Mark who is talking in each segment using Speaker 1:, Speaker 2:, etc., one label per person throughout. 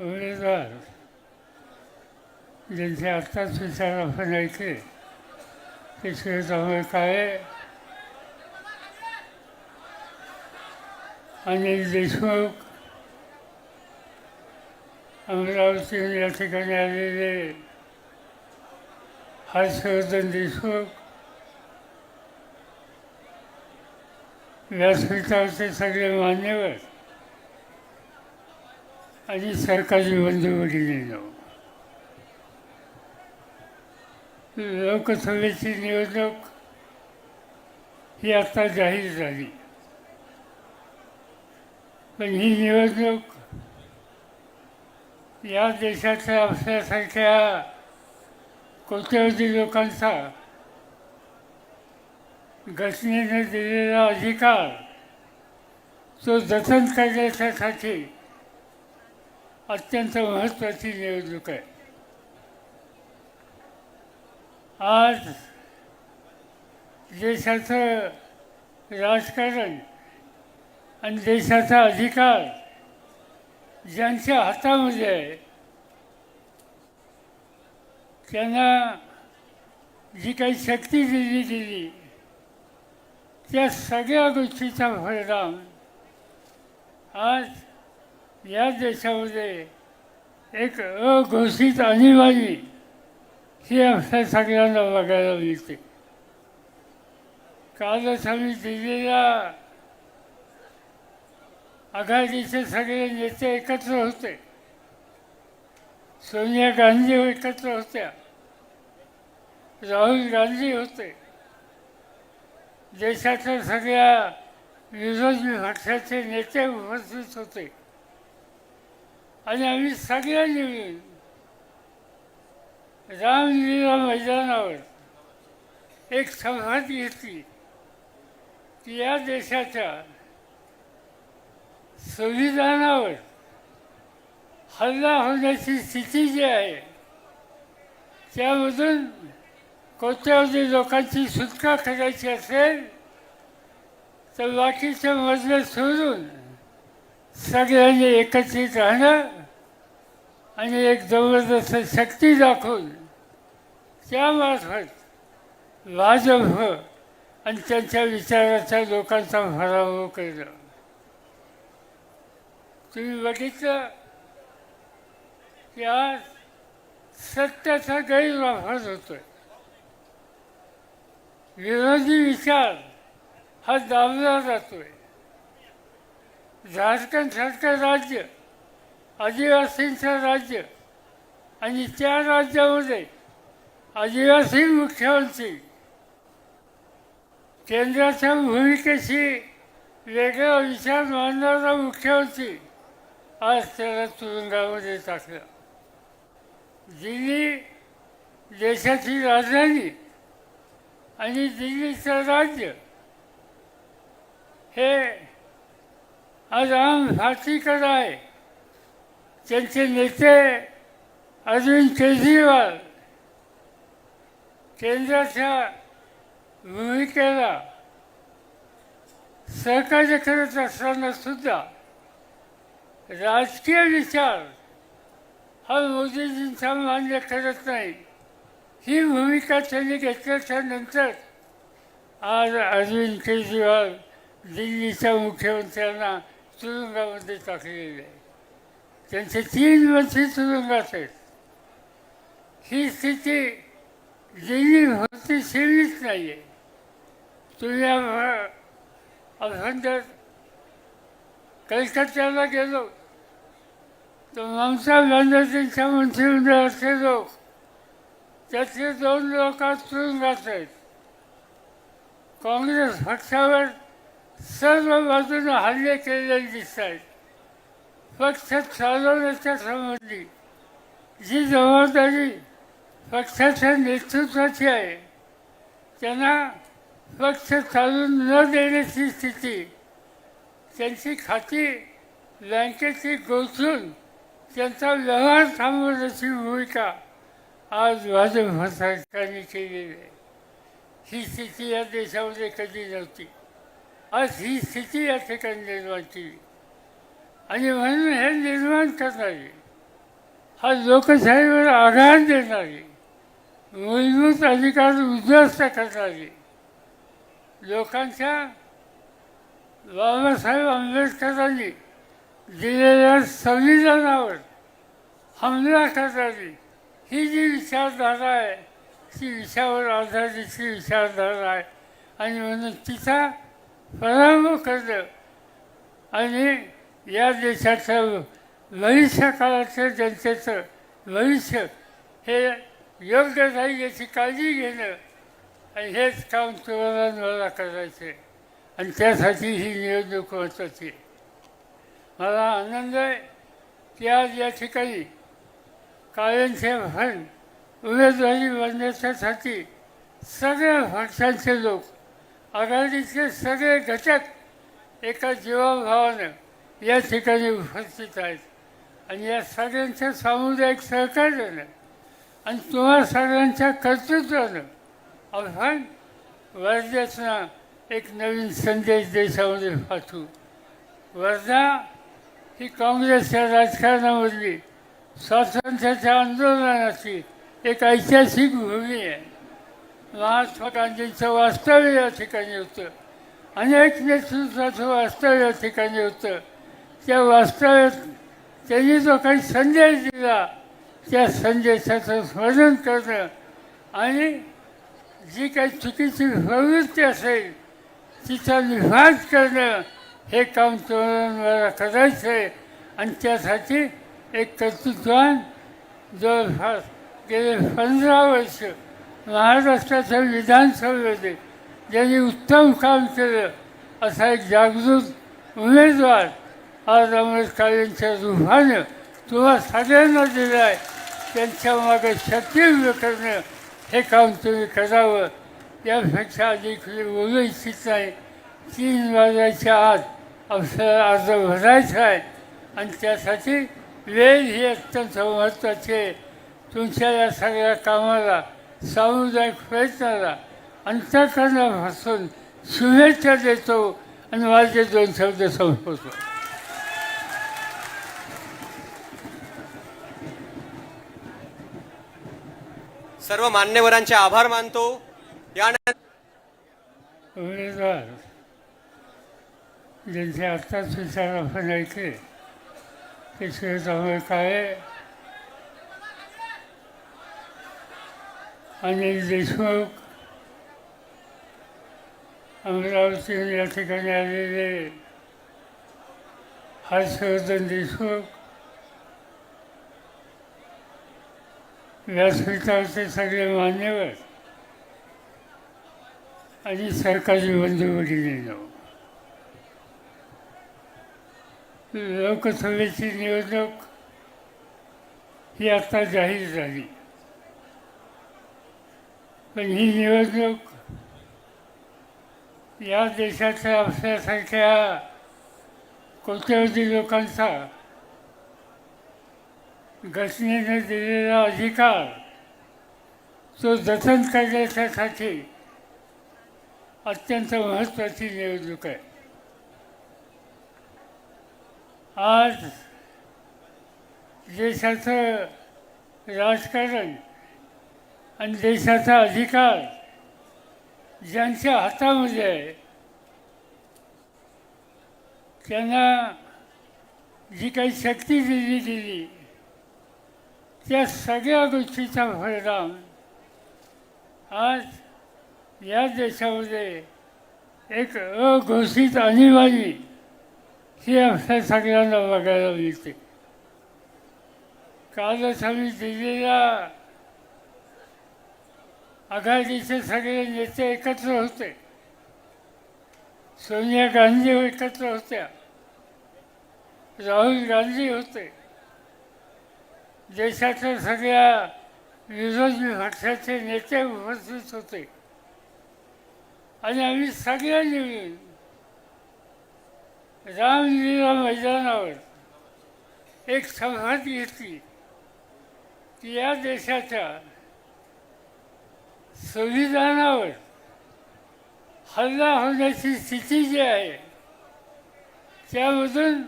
Speaker 1: उमेदवार. ज्यांचे आत्ताच विचार आपण ऐकले ते शिवरामय काळे अनिल देशमुख. अमरावतीहून या ठिकाणी आलेले हर्षवर्धन देशमुख. व्यासपीठावरचे सगळे मान्यवर. आणि सरकारी बंधू जाऊ लोकसभेची निवडणूक ही आता जाहीर झाली. पण ही निवडणूक या देशातल्या आपल्यासारख्या कोट्यवधी लोकांचा घटनेने दिलेला अधिकार तो जतन करण्याच्यासाठी अत्यंत महत्त्वाची निवडणूक आहे. आज देशाचं राजकारण आणि देशाचा अधिकार ज्यांच्या हातामध्ये आहे त्यांना जी काही शक्ती दिली गेली त्या सगळ्या गोष्टीचा परिणाम आज या देशामध्ये एक अघोषित आणीबाणी ही आपल्या सगळ्यांना बघायला मिळते. कालच आम्ही दिल्लीला आघाडीचे सगळे नेते एकत्र होते. सोनिया गांधी एकत्र होत्या. राहुल गांधी होते. देशाच्या सगळ्या विरोधी पक्षाचे नेते उपस्थित होते. आणि आम्ही सगळ्यांनी मिळून रामलीला मैदानावर एक संघात घेतली. की या देशाच्या संविधानावर हल्ला होण्याची स्थिती जी आहे त्यामधून कोट्यावधी लोकांची सुटका करायची असेल तर बाकीचे मजले सोडून सगळ्यांनी एकत्रित राहणं आणि एक जबरदस्त शक्ती दाखवून त्यामार्फत भाजप हो आणि त्यांच्या विचाराच्या लोकांचा भराभव केला. तुम्ही बघितलं? की आज सत्याचा गैरवापर होतोय. विरोधी विचार हा दाबला जातोय. झारखंडसारखं राज्य आदिवासींचं राज्य आणि त्या राज्यामध्ये आदिवासी मुख्यमंत्री केंद्राच्या भूमिकेशी वेगळा विचार मांडणारा मुख्यमंत्री आज त्याला तुरुंगामध्ये टाकलं दिल्ली देशाची राजधानी आणि दिल्लीचं राज्य हे आज आम फाशीकर आहे. त्यांचे नेते अरविंद केजरीवाल केंद्राच्या भूमिकेला सहकार्य करत असताना सुद्धा राजकीय विचार हा मोदीजींचा मान्य करत नाही. ही भूमिका त्यांनी घेतल्याच्या नंतर आज अरविंद केजरीवाल दिल्लीच्या मुख्यमंत्र्यांना तुरुंगामध्ये टाकलेले आहे. त्यांचे तीन मंत्री तुरुंगात आहेत ही स्थिती दिल्लीभरती सीमित नाही आहे तुम्ही अभ्यंतर कलकत्त्याला गेलो. तर ममता बॅनर्जींच्या मंत्रिमंडळाचे लोक त्यातले दोन लोक तुरुंगात आहेत काँग्रेस पक्षावर सर्व बाजूने हल्ले केलेले दिसत आहेत पक्ष चालवण्याच्या संबंधी जी जबाबदारी पक्षाच्या नेतृत्वाची आहे त्यांना पक्ष चालून न देण्याची स्थिती त्यांची खाती बँकेची गोचून त्यांचा व्यवहार थांबवण्याची भूमिका आज भाजप सरकारने केलेली आहे. ही स्थिती या देशामध्ये कधी नव्हती. आज ही स्थिती या ठिकाणी निर्माण केली. आणि म्हणून हे निर्माण करणारी. हा लोकशाहीवर आघात देणारी. मूलभूत अधिकार उद्ध्वस्त करणारी. लोकांच्या बाबासाहेब आंबेडकरांनी दिलेल्या संविधानावर हमला करणारी ही जी विचारधारा आहे ती विषयावर आधारितची विचारधारा आहे. आणि म्हणून तिचा पराभव करणं आणि या देशाचं भविष्य काळाचं जनतेचं भविष्य हे योग्य नाही याची काळजी घेणं आणि हेच काम तुम्हाला मला करायचं आहे. आणि त्यासाठी ही निवडणूक महत्त्वाची आहे. मला आनंद आहे की आज या ठिकाणी कायमचे फंड उमेदवारी बनण्याच्यासाठी सगळ्या पक्षांचे लोक आघाडीचे सगळे घटक एका जीवाभावानं या ठिकाणी उपस्थित आहेत. आणि या सगळ्यांच्या सामुदायिक सहकार्यानं आणि तुम्हा सगळ्यांच्या कर्तृत्वानं आव्हान वर्ध्याचा एक नवीन संदेश देशामध्ये पाठवू. वर्धा ही काँग्रेसच्या राजकारणामधली स्वातंत्र्याच्या आंदोलनाची एक ऐतिहासिक भूमी आहे. महात्मा गांधींचं वास्तव्य या ठिकाणी होतं. अनेक नेतृत्वाचं वास्तव्य या ठिकाणी होतं. त्या वास्तव्यात त्यांनी जो काही संदेश दिला त्या संदेशाचं स्मरण करणं आणि जी काही चुकीची प्रवृत्ती असेल तिचा निवास करणं हे काम तुम्हाला करायचं आहे आणि त्यासाठी एक कर्तृत्वान जवळपास गेले पंधरा वर्ष महाराष्ट्राच्या विधानसभेमध्ये ज्यांनी उत्तम काम केलं असा एक जागृत उमेदवार आज आंबेडकरांच्या रूपानं तुम्हा सगळ्यांना दिलं आहे त्यांच्या मागे शक्ती उभं करणं हे काम तुम्ही करावं. यापेक्षा अधिक बोलू इच्छित नाही. तीन वाजायच्या आत आपल्याला अर्ज भरायचा आहे. आणि त्यासाठी वेळ ही अत्यंत महत्त्वाची आहे. तुमच्या या सगळ्या कामाला सामुदायिक प्रयत्नाला अंतकरणापासून शुभेच्छा देतो. आणि माझे दोन शब्द संपवतो.
Speaker 2: सर्व मान्यवरांचे आभार मानतो. यानंतर
Speaker 1: उमेदवार ज्यांचे आत्ताच विचार आपण ऐकले ते शिवराम काळे अनिल देशमुख अमरावती या ठिकाणी आलेले हर्षवर्धन देशमुख व्यासपीठावरचे सगळे मान्यवर. आणि सरकारी बंधू लोकसभेची निवडणूक ही आता जाहीर झाली. पण ही निवडणूक या देशाच्या आपल्यासारख्या कोट्यवधी लोकांचा घटनेने दिलेला अधिकार तो जतन करण्याच्यासाठी अत्यंत महत्त्वाची निवडणूक आहे. आज देशाचं राजकारण आणि देशाचा अधिकार ज्यांच्या हातामध्ये आहे त्यांना जी काही शक्ती दिली गेली त्या सगळ्या गोष्टीचा परिणाम आज या देशामध्ये एक अघोषित आणीबाणी ही आपल्या सगळ्यांना बघायला मिळते. कालच आम्ही दिल्लीला आघाडीचे सगळे नेते एकत्र होते. सोनिया गांधी एकत्र होत्या. राहुल गांधी होते. देशाच्या सगळ्या विरोधी पक्षाचे नेते उपस्थित होते. आणि आम्ही सगळ्यांनी मिळून रामलीला मैदानावर एक शपथ घेतली. की या देशाच्या संविधानावर हल्ला होण्याची स्थिती जी आहे त्यामधून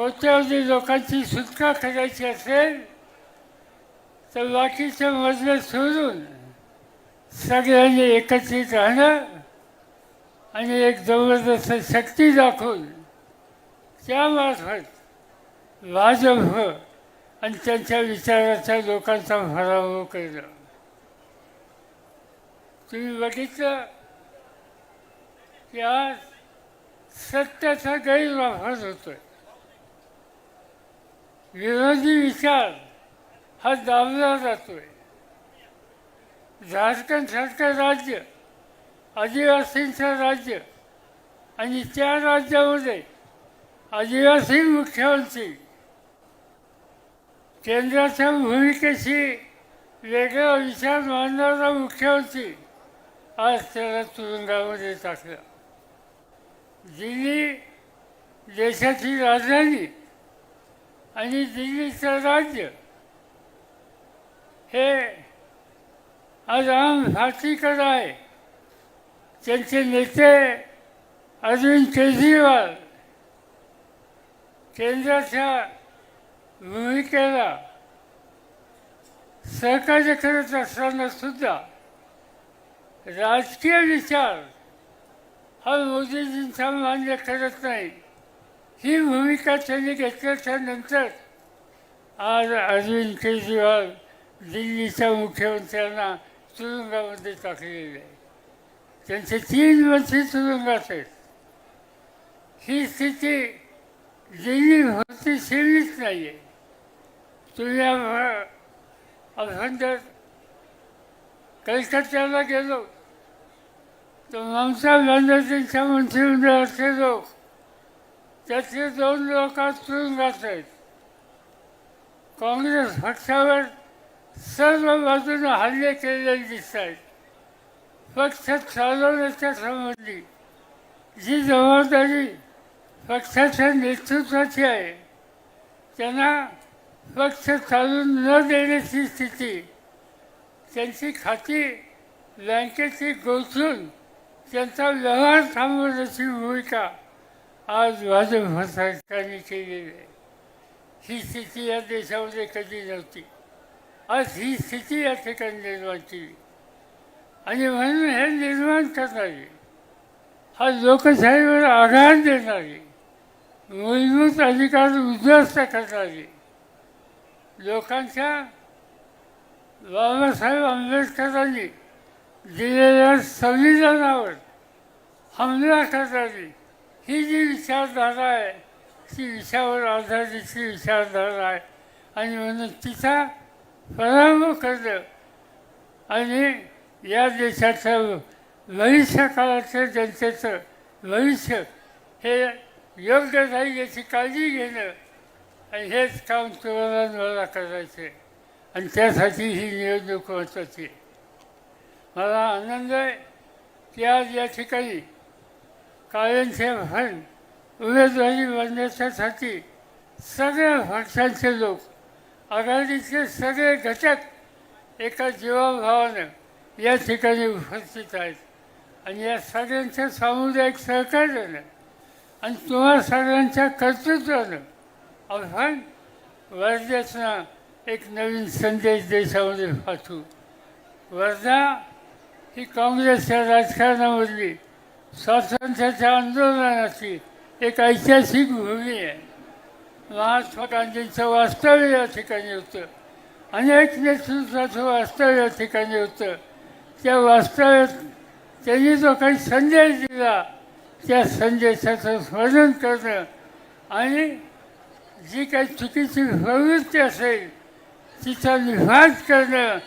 Speaker 1: कोट्यावधी लोकांची सुटका करायची असेल तर बाकीच्या मजलं सोडून सगळ्यांनी एकत्रित राहणं आणि एक जबरदस्त शक्ती दाखवून त्यामार्फत भाजप हो आणि त्यांच्या विचाराचा लोकांचा पराभव करणं. तुम्ही बघितलं? की आज सत्याचा गैरवापर होतोय. विरोधी विचार हा दाबला जातोय. झारखंडसारखं राज्य आदिवासींचं राज्य आणि त्या राज्यामध्ये आदिवासी मुख्यमंत्री केंद्राच्या भूमिकेशी वेगळा विचार मांडणारा मुख्यमंत्री आज त्याला तुरुंगामध्ये टाकला. दिल्ली देशाची राजधानी आणि दिल्लीचं राज्य हे आज आम भारतीकडे आहे. त्यांचे नेते अरविंद केजरीवाल केंद्राच्या भूमिकेला सहकार्य करत असताना सुद्धा राजकीय विचार हा मोदीजींचा मान्य करत नाही ही भूमिका त्यांनी घेतल्याच्यानंतर आज अरविंद केजरीवाल दिल्लीच्या मुख्यमंत्र्यांना तुरुंगामध्ये टाकलेले आहे. त्यांचे तीन मंत्री तुरुंगात आहेत ही स्थिती दिल्ली होती सेवीच नाही आहे तुम्ही आपण कलकत्त्याला गेलो तर ममता बॅनर्जींच्या मंत्रिमंडळाचे लोक त्यातले दोन लोक तुरुंगात आहेत काँग्रेस पक्षावर सर्व बाजूने हल्ले केलेले दिसत आहेत पक्ष चालवण्याच्या संबंधी जी जबाबदारी पक्षाच्या नेतृत्वाची आहे त्यांना पक्ष चालून न देण्याची स्थिती त्यांची खाती बँकेची गोचून त्यांचा व्यवहार थांबवण्याची भूमिका आज भाजप सरकारने केलेली आहे. ही स्थिती या देशामध्ये कधी नव्हती. आज ही स्थिती या ठिकाणी निर्माण केली. आणि म्हणून हे निर्माण करणारे हा लोकशाहीवर आघात देणारी मूलभूत अधिकार उद्ध्वस्त करणारे लोकांच्या बाबासाहेब आंबेडकरांनी दिलेल्या संविधानावर हमला करणारी ही जी विचारधारा आहे ती विषयावर आधारितची विचारधारा आहे. आणि म्हणून तिचा पराभव करणं आणि या देशाचं भविष्य काळाचं जनतेचं भविष्य हे योग्य राहील याची काळजी घेणं आणि हेच काम तुम्हाला मला करायचं आहे आणि त्यासाठी ही निवडणूक महत्त्वाची मला आनंद आहे की आज या ठिकाणी कायमचे फंड उमेदवारी बनण्याच्यासाठी सगळ्या पक्षांचे लोक आघाडीचे सगळे घटक एका जीवाभावानं या ठिकाणी उपस्थित आहेत. आणि या सगळ्यांच्या सामुदायिक सहकार्यानं आणि तुम्हा सगळ्यांच्या कर्तृत्वानं आव्हान वर्ध्याचा एक नवीन संदेश देशामध्ये पाठवू. वर्धा ही काँग्रेसच्या राजकारणामधली स्वातंत्र्याच्या आंदोलनाची एक ऐतिहासिक भूमी आहे. महात्मा गांधींचं वास्तव्य या ठिकाणी होतं. अनेक नेतृत्वाचं वास्तव्य या ठिकाणी होतं. त्या वास्तव्यात त्यांनी जो काही संदेश दिला त्या संदेशाचं स्मरण करणं आणि जी काही चुकीची प्रवृत्ती असेल तिचा निवास करणं